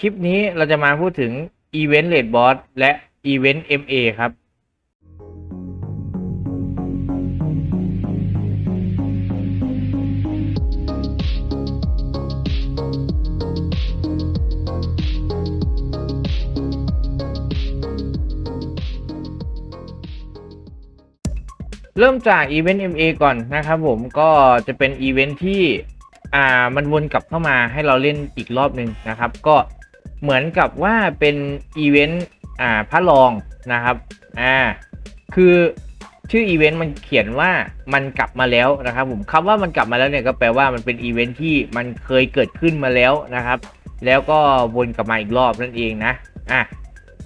คลิปนี้เราจะมาพูดถึง Event Rate Boss และ Event MA ครับ เริ่มจาก Event MA ก่อนนะครับผมก็จะเป็นอีเวนท์ที่อ่ามันวนกลับเข้ามาให้เราเล่นอีกรอบหนึ่งนะครับ ก็ เหมือนกับว่าเป็นอีเวนต์อ่าพระรองนะครับอ่าคือชื่ออีเวนต์มันเขียนว่ามันกลับมาแล้วนะครับผมคำว่ามันกลับมาแล้วเนี่ยก็แปลว่ามันเป็นอีเวนท์ที่มันเคยเกิดขึ้นมาแล้วนะครับ แล้วก็วนกลับมาอีกรอบนั่นเองนะอะ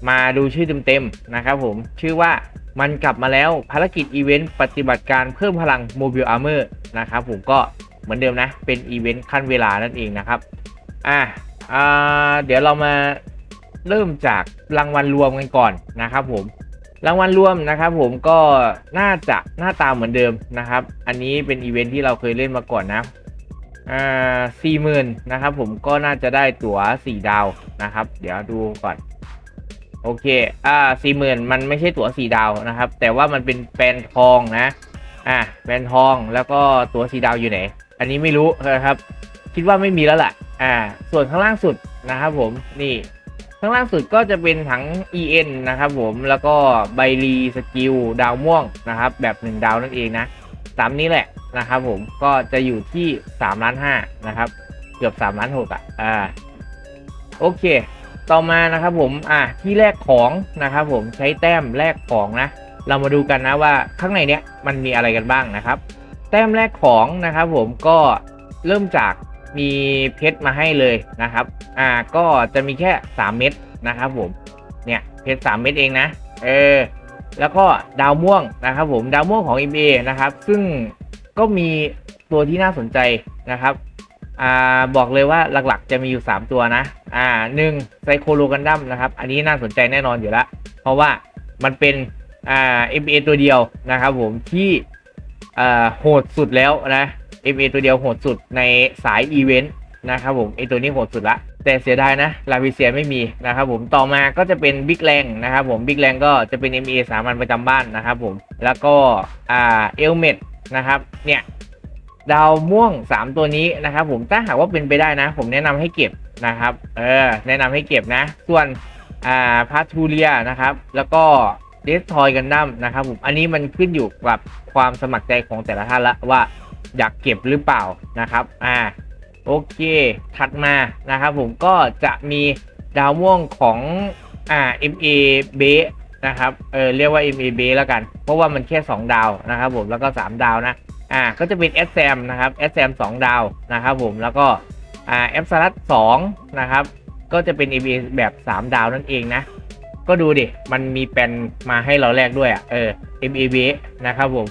มาดูชื่อเต็มๆนะครับผมชื่อว่ามันกลับมาแล้วภารกิจอีเวนต์ปฏิบัติการเพิ่มพลังโมบิลอาร์เมอร์นะครับผมก็เหมือนเดิมนะ เป็นอีเวนต์ขั้นเวลานั่นเองนะครับอะ อ่าเดี๋ยวเรามาเริ่มจากรางวัลรวมกันก่อนนะครับผมรางวัลรวมนะครับผมก็น่าจะหน้าตาเหมือนเดิมนะครับ อันนี้เป็นอีเวนต์ที่เราเคยเล่นมาก่อนนะอ่าสี่หมื่นนะครับผมก็น่าจะได้ตั๋วสี่ดาวนะครับ เดี๋ยวดูก่อน โอเคอ่าสี่หมื่นมันไม่ใช่ตั๋วสี่ดาวนะครับ แต่ว่ามันเป็นแปลนทองนะอ่าแปลนทองแล้วก็ตั๋วสี่ดาวอยู่ไหน อันนี้ไม่รู้นะครับ คิดว่าไม่มีแล้วแหละ อ่าส่วนข้างล่างสุดนะครับผมนี่ข้างล่างสุดก็จะเป็นถัง EN นะครับผมแล้วก็ไบรีสกิลดาวม่วงนะครับ แบบหนึ่งดาวนั่นเองนะตามนี้แหละนะครับผมก็จะอยู่ที่3ล้าน5นะครับ เกือบ3ล้าน6อะอ่าโอเค ต่อมานะครับผมอะที่แลกของนะครับผมใช้แต้มแลกของนะ เรามาดูกันนะว่าข้างในเนี้ยมันมีอะไรกันบ้างนะครับ แต้มแลกของนะครับผมก็เริ่มจาก มีเพชรมาให้เลยนะครับ อ่าก็จะมีแค่ 3 เม็ดนะครับผมเนี่ยเพชร3เม็ดเองนะเออแล้วก็ดาวม่วงนะครับผมดาวม่วงของ MA นะครับ ซึ่งก็มีตัวที่น่าสนใจนะครับอ่าบอกเลยว่าหลักๆ จะมีอยู่ 3 ตัวนะอ่าหนึ่งไซโคโลกันดั้มนะครับ อันนี้น่าสนใจแน่นอนอยู่แล้ว เพราะว่ามันเป็นอ่า MA ตัวเดียวนะครับผมที่อ่าโหดสุดแล้วนะ MA ตัวเดียวโหดสุดในสายอีเวนต์นะครับผมไอตัวนี้โหดสุดละ แต่เสียดายนะลาวิเซียไม่มีนะครับผมต่อมาก็จะเป็นบิ๊กแรงนะครับผมบิ๊กแรงก็จะเป็น MA สามัญประจำบ้านนะครับผมแล้วก็อ่าเอลเมดนะครับเนี่ยดาวม่วง 3 ตัวนี้นะครับผมถ้าหากว่าเป็นไปได้นะ ผมแนะนำให้เก็บนะครับเออแนะนำให้เก็บนะ ส่วนอ่าพาทูเรียนะครับ แล้วก็เดสทอยกันดั้มนะครับผมอันนี้มันขึ้นอยู่กับความสมัครใจของแต่ละท่านละว่า อยากเก็บหรือเปล่านะครับอ่าโอเคถัดมานะครับผมก็จะมีดาวม่วงของอ่า MA b a นะครับเออเรียกว่า MA b a แล้วกัน เพราะว่ามันแค่ 2 ดาวนะครับผมแล้วก็ 3 ดาวนะอ่าก็จะเป็น s m นะครับ s อ m 2 ดาวนะครับผมแล้วก็อ่า f อ l a t 2นะครับก็จะเป็น EVA แบบ 3 ดาวนั่นเองนะก็ดูดิ มันมีแปนมาให้เราแลกด้วยอะ เออ MAB นะครับผม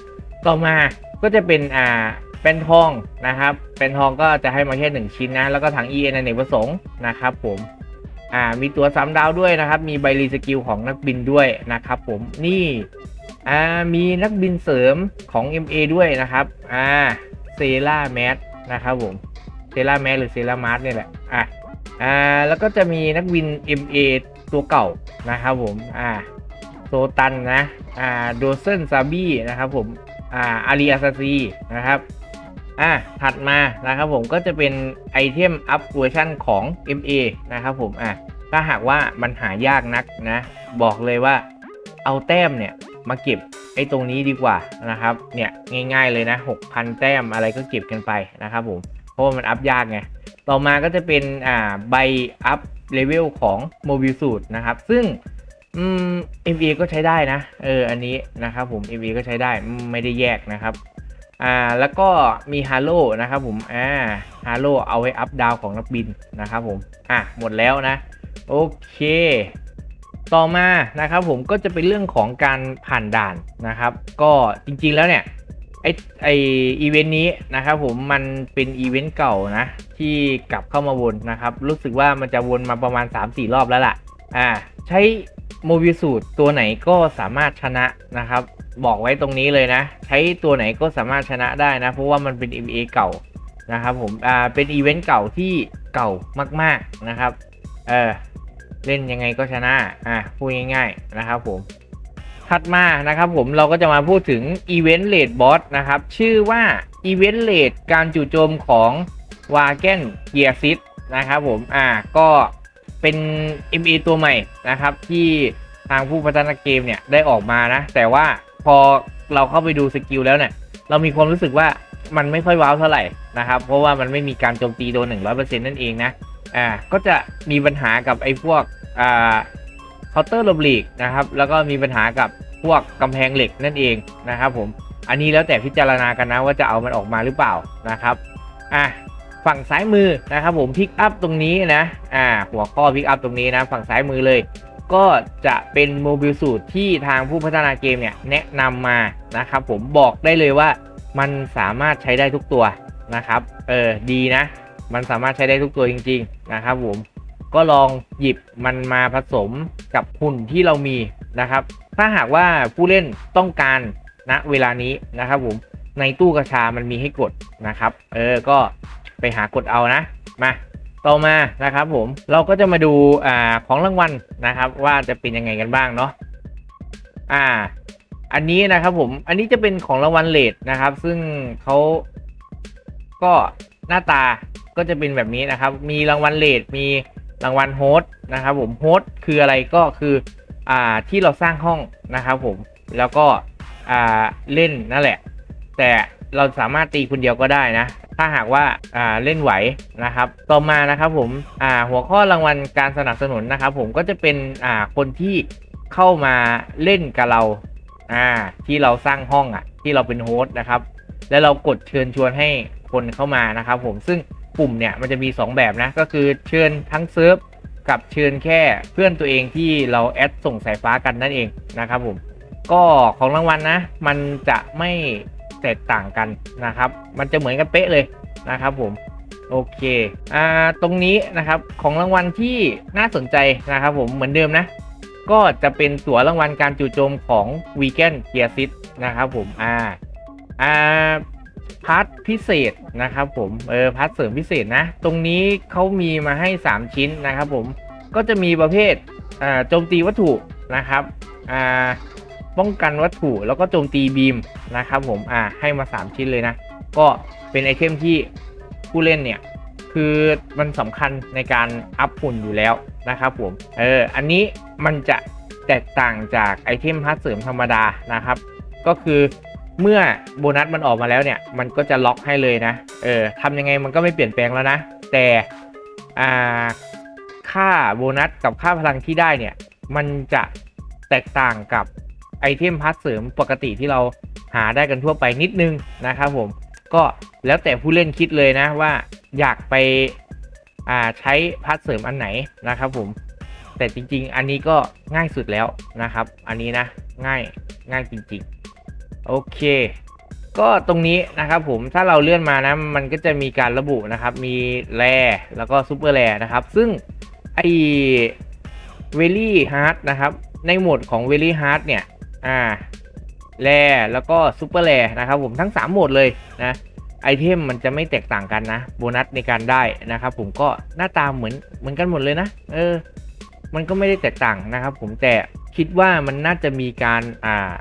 ต่อมาก็จะเป็นอ่า เป็นทองนะครับ เป็นทองก็จะให้มาแค่1ชิ้นนะ แล้วก็ถัง EN อเนกประสงค์นะครับผมอ่ามีตัวซ้ำดาวด้วยนะครับ มีใบรีสกิลของนักบินด้วยนะครับผมนี่อ่ามีนักบินเสริมของ MA ด้วยนะครับอ่าเซล่าแมสนะครับผมเซล่าแมสหรือเซล่ามาร์เนี่ยแหละอะอ่าแล้วก็จะมีนักบิน MA ตัวเก่านะครับผมอ่าโซตันนะอ่าโดเซนซาบี้นะครับผมอ่าอาริอาซาซีนะครับ อ่าถัดมานะครับผมก็จะเป็นไอเทมอัพเวอร์ชันของ MA นะครับผมอ่าถ้าหากว่ามันหายากนักนะ บอกเลยว่าเอาแต้มเนี่ยมาเก็บไอ้ตรงนี้ดีกว่านะครับเนี่ยง่ายๆเลยนะ 6,000 แต้มอะไรก็เก็บกันไปนะครับผมเพราะว่ามันอัพยากไงต่อมาก็จะเป็นอ่าใบอัพเลเวลของโมบิลสูตรนะครับ ซึ่งอืม MA ก็ใช้ได้นะ เออ อันนี้นะครับผม MA ก็ใช้ได้ไม่ได้แยกนะครับ อ่าแล้วก็มีฮาโลนะครับผมอ่าฮาโลเอาไว้อัพดาวของนักบินนะครับผมอะหมดแล้วนะ โอเค ต่อมานะครับผมก็จะเป็นเรื่องของการผ่านด่านนะครับ ก็จริงๆแล้วเนี่ยไอไออีเวนต์นี้นะครับผมมันเป็นอีเวนต์เก่านะ ที่กลับเข้ามาวนนะครับ รู้สึกว่ามันจะวนมาประมาณ 3-4 รอบแล้วล่ะ อ่าใช้โมบิสูตรตัวไหนก็สามารถชนะนะครับ บอกไว้ตรงนี้เลยนะ ใช้ตัวไหนก็สามารถชนะได้นะ เพราะว่ามันเป็น MA เก่านะครับผมอ่าเป็นอีเวนต์เก่าที่เก่ามาก ๆนะครับเออเล่นยังไงก็ชนะอะพูดง่ายๆนะครับผมถัดมานะครับผมเราก็จะมาพูดถึง Event Rate Boss นะครับ ชื่อว่า Event Rate การจู่โจมของ w a g e n g e a r s i t นะครับผมอ่าก็ เป็น MA ตัวใหม่นะครับ ที่ทางผู้พัฒนาเกมเนี่ยได้ออกมานะ แต่ว่าพอเราเข้าไปดูสกิลแล้วเนี่ย เรามีความรู้สึกว่ามันไม่ค่อยว้าวเท่าไหร่นะครับ เพราะว่ามันไม่มีการโจมตีโดน 100%นั่นเองนะ อ่า ก็จะมีปัญหากับไอ้พวก อ่าเคาน์เตอร์ลบลีกนะครับ แล้วก็มีปัญหากับพวกกำแพงเหล็กนั่นเองนะครับผม อันนี้แล้วแต่พิจารณากันนะว่าจะเอามันออกมาหรือเปล่านะครับ อะ ฝั่งซ้ายมือนะครับผมพิกอัพตรงนี้นะอ่าหัวข้อพิกอัพตรงนี้นะฝั่งซ้ายมือเลย ก็จะเป็นโมบิลสูตรที่ทางผู้พัฒนาเกมเนี่ยแนะนำมานะครับผมบอกได้เลยว่ามันสามารถใช้ได้ทุกตัวนะครับเออดีนะ มันสามารถใช้ได้ทุกตัวจริง ๆ นะครับผมก็ลองหยิบมันมาผสมกับหุ่นที่เรามีนะครับ ถ้าหากว่าผู้เล่นต้องการณเวลานี้นะครับผมในตู้กระชามันมีให้กดนะครับ เออ ก็ ไปหากดเอานะ มาต่อมานะครับผมเราก็จะมาดูอ่าของรางวัลนะครับว่าจะเป็นยังไงกันบ้างเนาะอ่า อันนี้นะครับผมอันนี้จะเป็นของรางวัลเลทนะครับ ซึ่งเขาก็หน้าตาก็จะเป็นแบบนี้นะครับ มีรางวัลเลทมีรางวัลโฮสต์นะครับผมโฮสต์คืออะไรก็คืออ่าที่เราสร้างห้องนะครับผมแล้วก็อ่าเล่นนั่นแหละ แต่เราสามารถตีคนเดียวก็ได้นะ ถ้าหากว่าอ่าเล่นไหวนะครับ ต่อมานะครับผมอ่าหัวข้อรางวัลการสนับสนุนนะครับ ผมก็จะเป็นอ่าคนที่เข้ามาเล่นกับเราอ่าที่เราสร้างห้องอะ ที่เราเป็นโฮสต์นะครับ แล้วเรากดเชิญชวนให้คนเข้ามานะครับผมซึ่งปุ่มเนี่ยมันจะมี 2 แบบนะก็คือเชิญทั้งเซิร์ฟกับเชิญแค่เพื่อนตัวเองที่เราแอดส่งสายฟ้ากันนั่นเองนะครับผมก็ของรางวัลนะมันจะไม่ แตกต่างกันนะครับ มันจะเหมือนกันเป๊ะเลยนะครับผมโอเค อ่า ตรงนี้นะครับของรางวัลที่น่าสนใจนะครับผมเหมือนเดิมนะ ก็จะเป็นตั๋วรางวัลการจู่โจมของ v e g a n g e a r s i t นะครับผม อ่า อ่า พาร์ทพิเศษนะครับผม เออ พาร์ทเสริมพิเศษนะ ตรงนี้เขามีมาให้ 3 ชิ้นนะครับผม ก็จะมีประเภท อ่า โจมตีวัตถุนะครับ อ่า ป้องกันวัตถุแล้วก็โจมตีบีมนะครับผมอ่าให้มา 3 ชิ้นเลยนะ ก็เป็นไอเทมที่ผู้เล่นเนี่ย คือมันสำคัญในการอัพหุ่นอยู่แล้วนะครับผมเอออันนี้มันจะแตกต่างจากไอเทมพาร์ทเสริมธรรมดานะครับ ก็คือเมื่อโบนัสมันออกมาแล้วเนี่ย มันก็จะล็อกให้เลยนะ เออทำยังไงมันก็ไม่เปลี่ยนแปลงแล้วนะ แต่อ่าค่าโบนัสกับค่าพลังที่ได้เนี่ย มันจะแตกต่างกับ ไอเทมพาร์ทเสริมปกติที่เราหาได้กันทั่วไปนิดนึงนะครับผมก็แล้วแต่ผู้เล่นคิดเลยนะว่าอยากไปใช้พาร์ทเสริมอันไหนนะครับผมแต่จริง ๆ อันนี้ก็ง่ายสุดแล้วนะครับ อันนี้นะง่ายง่ายจริงๆ โอเค ก็ตรงนี้นะครับผมถ้าเราเลื่อนมานะมันก็จะมีการระบุนะครับ มีแร่แล้วก็ซูเปอร์แร่นะครับ ซึ่งไอเวลี่ฮาร์ดนะครับ ในโหมดของเวลี่ฮาร์ดเนี่ย อ่าแรแล้วก็ซูเปอร์แรนะครับผมทั้ง 3 โหมดเลยนะไอเทมมันจะไม่แตกต่างกันนะ โบนัสในการได้นะครับผมก็หน้าตาเหมือนเหมือนกันหมดเลยนะเออมันก็ไม่ได้แตกต่างนะครับผมแต่คิดว่ามันน่าจะมีการอ่า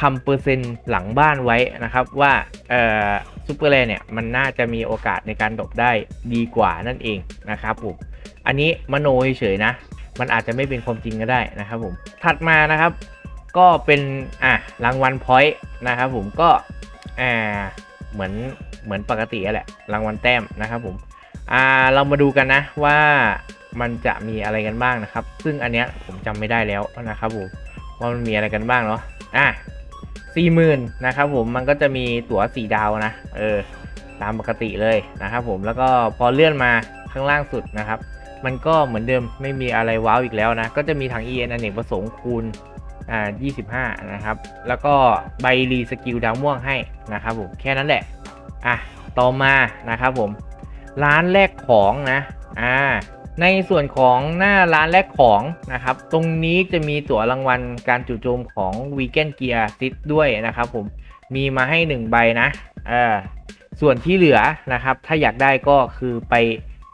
ทำเปอร์เซ็นต์หลังบ้านไว้นะครับว่าเอ่อซูเปอร์แรเนี่ยมันน่าจะมีโอกาสในการดรอปได้ดีกว่านั่นเองนะครับผมอันนี้มโนเฉยๆนะ มันอาจจะไม่เป็นความจริงก็ได้นะครับผมถัดมานะครับ ก็เป็นอะรางวัลพอยต์นะครับผมก็อ่าเหมือนเหมือนปกติแหละรางวัลแต้มนะครับผมอ่าเรามาดูกันนะว่ามันจะมีอะไรกันบ้างนะครับ ซึ่งอันเนี้ยผมจำไม่ได้แล้วนะครับผมว่ามันมีอะไรกันบ้างเนาะอะสี่หมื่นนะครับผมมันก็จะมีตั๋วสี่ดาวนะเออตามปกติเลยนะครับผมแล้วก็พอเลื่อนมาข้างล่างสุดนะครับ มันก็เหมือนเดิมไม่มีอะไรว้าวอีกแล้วนะ ก็จะมีถัง EN อเนกประสงค์คูณ อ่า25 นะครับ แล้วก็ใบรีสกิลดาวม่วงให้นะครับผมแค่นั้นแหละอะต่อมานะครับผมร้านแลกของนะอ่าในส่วนของหน้าร้านแลกของนะครับ ตรงนี้จะมีตั๋วรางวัลการจู่โจมของ w e e k e n d Gear Sit ด้วยนะครับผมมีมาให้ 1 ใบนะเออส่วนที่เหลือนะครับ ถ้าอยากได้ก็คือไป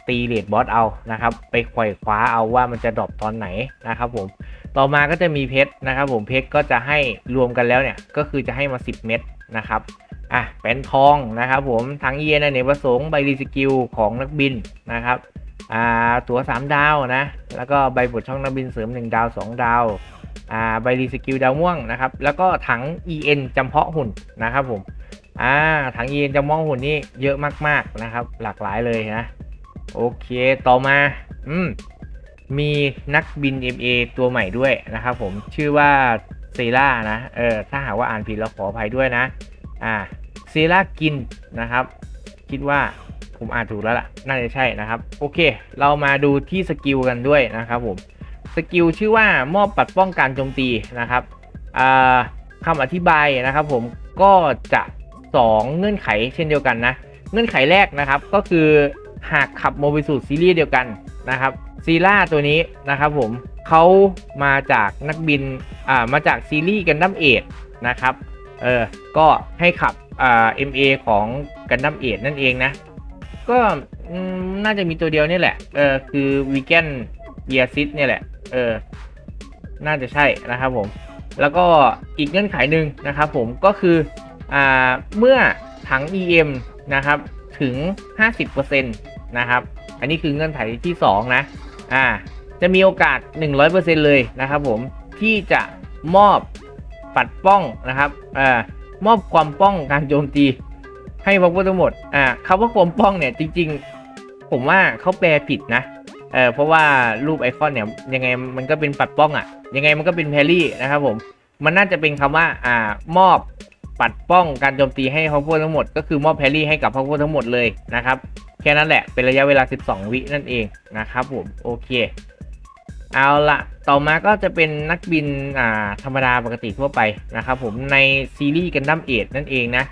ตีเลดบอสเอานะครับ ไปไขว่คว้าเอาว่ามันจะดรอปตอนไหนนะครับผม ต่อมาก็จะมีเพชรนะครับผมเพชรก็จะให้รวมกันแล้วเนี่ยก็คือจะให้มา 10 เม็ดนะครับอะเป็นทองนะครับผมทั้งเยนเนประสงค์ใบรีสกิลของนักบินนะครับอ่าตัว3 ดาวนะแล้วก็ใบปลดช่องนักบินเสริม 1 ดาว 2 ดาวอ่าใบรีสกิลดาวม่วงนะครับแล้วก็ถัง EN จำเพาะหุ่นนะครับผมอ่าถัง EN จำเพาะหุ่นนี่เยอะมากๆนะครับหลากหลายเลยนะโอเคต่อมาอืม มีนักบิน MA ตัวใหม่ด้วยนะครับผมชื่อว่าเซล่านะเออถ้าหากว่าอ่านผิดเราขออภัยด้วยนะอ่าเซล่ากินนะครับ คิดว่าผมอ่านถูกแล้วล่ะน่าจะใช่นะครับ โอเค เรามาดูที่สกิลกันด้วยนะครับผมสกิลชื่อว่ามอบปัดป้องการโจมตีนะครับอ่าคำอธิบายนะครับผมก็จะ 2 เงื่อนไขเช่นเดียวกันนะ เงื่อนไขแรกนะครับก็คือหากขับโมบิสูตซีรีส์เดียวกันนะครับ ซีล่าตัวนี้นะครับผมเขามาจากนักบินอ่ามาจากซีรีส์กันดั้มเอทนะครับเออก็ให้ขับอ่า MA ของกันดั้มเอทนั่นเองนะ ก็น่าจะมีตัวเดียวนี่แหละเออคือวีแกนเยียซิสเนี่ยแหละเออน่าจะใช่นะครับผม แล้วก็อีกเงื่อนไขหนึ่งนะครับผมก็คืออ่าเมื่อถัง EM นะครับถึง 50%นะครับ อันนี้คือเงื่อนไขที่ 2 นะ อ่า จะมีโอกาส 100%เลยนะครับผมที่จะมอบปัดป้องนะครับอ่ามอบความป้องการโจมตีให้พวกผู้ทั้งหมดอ่าคำว่าความป้องเนี่ยจริง ๆ ผมว่าเขาแปลผิดนะเออเพราะว่ารูปไอคอนเนี่ยยังไงมันก็เป็นปัดป้องอะ่ะ ยังไงมันก็เป็นแพรี่นะครับผมมันน่าจะเป็นคำว่าอ่ามอบปัดป้องการโจมตีให้พวกผู้ทั้งหมด ก็คือมอบแพรี่ให้กับพวกผู้ทั้งหมดเลยนะครับ แค่นั้นแหละ เป็นระยะเวลา 12 วินั่นเองนะครับผม โอเค เอาละต่อมาก็จะเป็นนักบินอ่าธรรมดาปกติทั่วไปนะครับผมในซีรีส์กันดั้มเอทนั่นเองนะ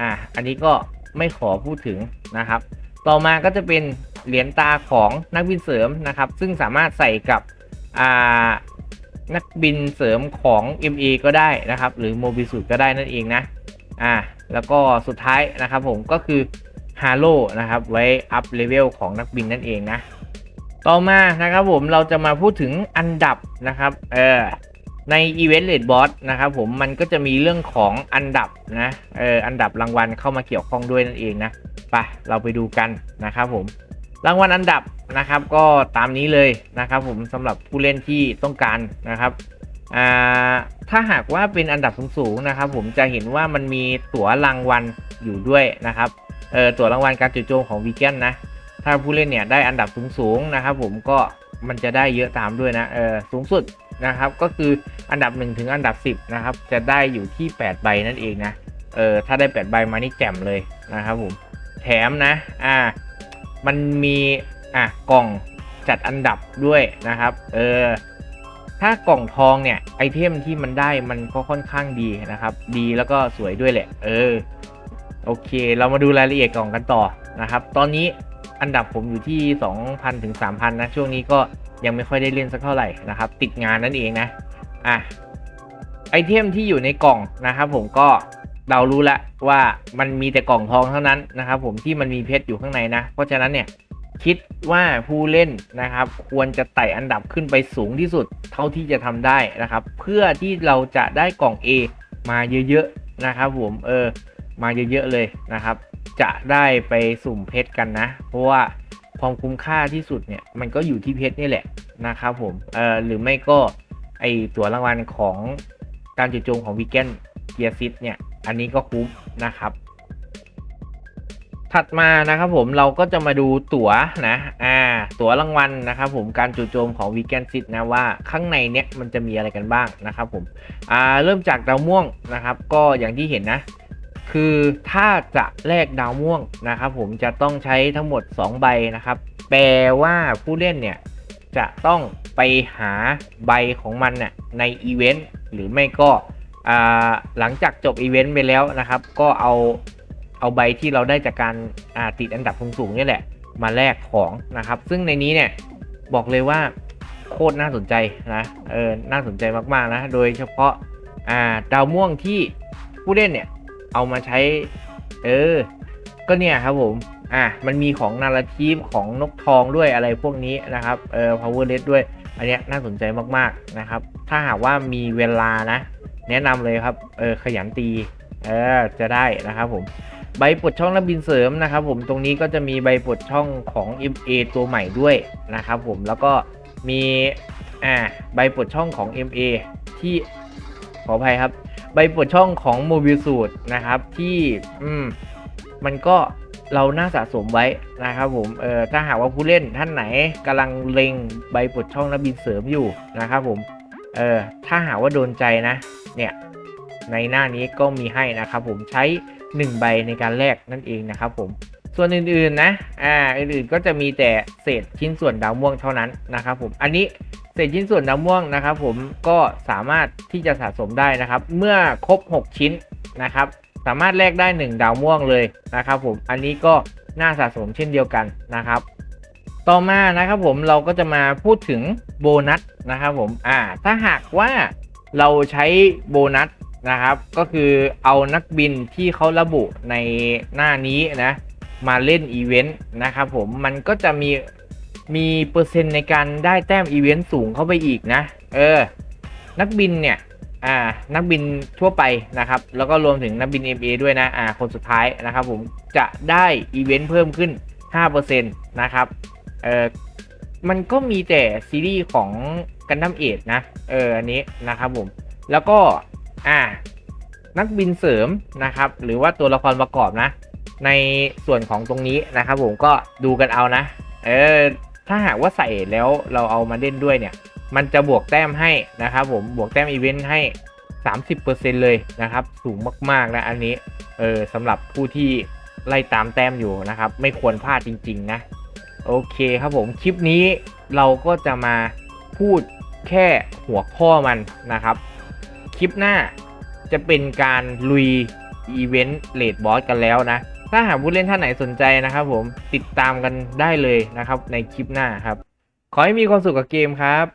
อ่า อันนี้ก็ไม่ขอพูดถึงนะครับ ต่อมาก็จะเป็นเหรียญตาของนักบินเสริมนะครับ ซึ่งสามารถใส่กับอ่านักบินเสริมของ MA ก็ได้นะครับ หรือโมบิสุดก็ได้นั่นเองนะ อ่า แล้วก็สุดท้ายนะครับผมก็คือ ฮาโลนะครับ ไว้อัพเลเวลของนักบินนั่นเองนะ ต่อมานะครับผมเราจะมาพูดถึงอันดับนะครับ เออในอีเวนต์เลดบอสนะครับผมมันก็จะมีเรื่องของอันดับนะเอออันดับรางวัลเข้ามาเกี่ยวข้องด้วยนั่นเองนะไปเราไปดูกันนะครับผมรางวัลอันดับนะครับ ก็ตามนี้เลยนะครับ ผมสำหรับผู้เล่นที่ต้องการนะครับอ่าถ้าหากว่าเป็นอันดับสูงๆนะครับ ผมจะเห็นว่ามันมีตั๋วรางวัลอยู่ด้วยนะครับ เออตัวรางวัลการจู่โจมของวีแกนนะ ถ้าผู้เล่นเนี่ยได้อันดับสูงๆนะครับผมก็มันจะได้เยอะตามด้วยนะเออสูงสุดนะครับก็คืออันดับ 1 ถึงอันดับ 10นะครับจะได้อยู่ที่ 8 ใบนั่นเองนะเออถ้าได้ 8 ใบมานี่แจ่มเลยนะครับผมแถมนะอ่ามันมีอะกล่องจัดอันดับด้วยนะครับเออถ้ากล่องทองเนี่ยไอเทมที่มันได้มันก็ค่อนข้างดีนะครับ ดีแล้วก็สวยด้วยแหละ เออ โอเค เรามาดูรายละเอียดกล่องกันต่อนะครับ ตอนนี้อันดับผมอยู่ที่ 2,000ถึง3,000 นะ ช่วงนี้ก็ยังไม่ค่อยได้เล่นสักเท่าไหร่นะครับ ติดงานนั่นเองนะ อะ ไอเทมที่อยู่ในกล่องนะครับผมก็เดารู้แล้วว่ามันมีแต่กล่องทองเท่านั้นนะครับผมที่มันมีเพชรอยู่ข้างในนะ เพราะฉะนั้นเนี่ยคิดว่าผู้เล่นนะครับควรจะไต่อันดับขึ้นไปสูงที่สุดเท่าที่จะทำได้นะครับ เพื่อที่เราจะได้กล่อง A มาเยอะๆนะครับผมเออ มาเยอะๆเลยนะครับ จะได้ไปสุ่มเพชรกันนะ เพราะว่าความคุ้มค่าที่สุดเนี่ยมันก็อยู่ที่เพชรนี่แหละนะครับผมเออหรือไม่ก็ไอตัวรางวัลของการจุดจงของวีแกนเกียร์ซิตเนี่ยอันนี้ก็คุ้มนะครับ ถัดมานะครับผมเราก็จะมาดูตั๋วนะอ่าตั๋วรางวัลนะครับผมการจู่โจมของวีแกนซิตนะว่าข้างในเนี้ยมันจะมีอะไรกันบ้างนะครับผมอ่าเริ่มจากดาวม่วงนะครับ ก็อย่างที่เห็นนะ คือถ้าจะแลกดาวม่วงนะครับผมจะต้องใช้ทั้งหมด 2 ใบนะครับ แปลว่าผู้เล่นเนี่ยจะต้องไปหาใบของมันน่ะในอีเวนต์หรือไม่ก็หลังจากจบอีเวนต์ไปแล้วนะครับ ก็เอาเอาใบที่เราได้จากการาติดอันดับสูงๆนี่แหละ มาแลกของนะครับ ซึ่งในนี้เนี่ยบอกเลยว่าโคตรน่าสนใจนะเออน่าสนใจมากๆนะ โดยเฉพาะอ่าดาวม่วงที่ผู้เล่นเนี่ย เอามาใช้ เออ ก็เนี่ยครับผม อะ มันมีของนาราทีฟของนกทองด้วยอะไรพวกนี้นะครับ เออ power red ด้วย อันเนี้ยน่าสนใจมากๆนะครับ ถ้าหากว่ามีเวลานะ แนะนำเลยครับ เออ ขยันตี เออ จะได้นะครับผม ใบปลดช่องนักบินเสริมนะครับผม ตรงนี้ก็จะมีใบปลดช่องของ MA ตัวใหม่ด้วยนะครับผม แล้วก็มี อ่า ใบปลดช่องของ MA ที่ ขออภัยครับ ใบปลดช่องของโมบิลสูตรนะครับที่อืมมันก็เราน่าสะสมไว้นะครับผมเออถ้าหากว่าผู้เล่นท่านไหนกำลังเล็งใบปลดช่องนักบินเสริมอยู่นะครับผมเออถ้าหากว่าโดนใจนะ เนี่ยในหน้านี้ก็มีให้นะครับผมใช้ 1 ใบในการแลกนั่นเองนะครับผมส่วนอื่นๆนะอ่าอื่นๆก็จะมีแต่เศษชิ้นส่วนดาวม่วงเท่านั้นนะครับผมอันนี้ เศษชิ้นส่วนดาวม่วงนะครับผมก็สามารถที่จะสะสมได้นะครับ เมื่อครบ 6 ชิ้นนะครับ สามารถแลกได้ 1 ดาวม่วงเลยนะครับผมอันนี้ก็น่าสะสมเช่นเดียวกันนะครับ ต่อมานะครับผมเราก็จะมาพูดถึงโบนัสนะครับผมอ่าถ้าหากว่าเราใช้โบนัสนะครับก็คือเอานักบินที่เขาระบุในหน้านี้นะมาเล่นอีเวนต์นะครับผมมันก็จะมี มีเปอร์เซ็นต์ในการได้แต้มอีเวนต์สูงเข้าไปอีกนะ เออ นักบินเนี่ย อ่า นักบินทั่วไปนะครับ แล้วก็รวมถึงนักบิน MA ด้วยนะ อ่า คนสุดท้ายนะครับผมจะได้อีเวนต์เพิ่มขึ้น 5%นะครับ เออมันก็มีแต่ซีรีส์ของกันดั้มเอทนะ เออ อันนี้นะครับผม แล้วก็ อ่า นักบินเสริมนะครับ หรือว่าตัวละครประกอบนะ ในส่วนของตรงนี้นะครับผมก็ดูกันเอานะ เออ ถ้าหากว่าใส่แล้วเราเอามาเล่นด้วยเนี่ย มันจะบวกแต้มให้นะครับผมบวกแต้มอีเวนต์ให้ 30%เลยนะครับ สูงมากๆนะอันนี้เออสำหรับผู้ที่ไล่ตามแต้มอยู่นะครับ ไม่ควรพลาดจริง ๆ นะ โอเคครับผมคลิปนี้เราก็จะมาพูดแค่หัวข้อมันนะครับ คลิปหน้าจะเป็นการลุยอีเวนต์เลดบอสกันแล้วนะ ถ้าหากผู้เล่นท่านไหนสนใจนะครับผมติดตามกันได้เลยนะครับในคลิปหน้าครับ ขอให้มีความสุขกับเกมครับ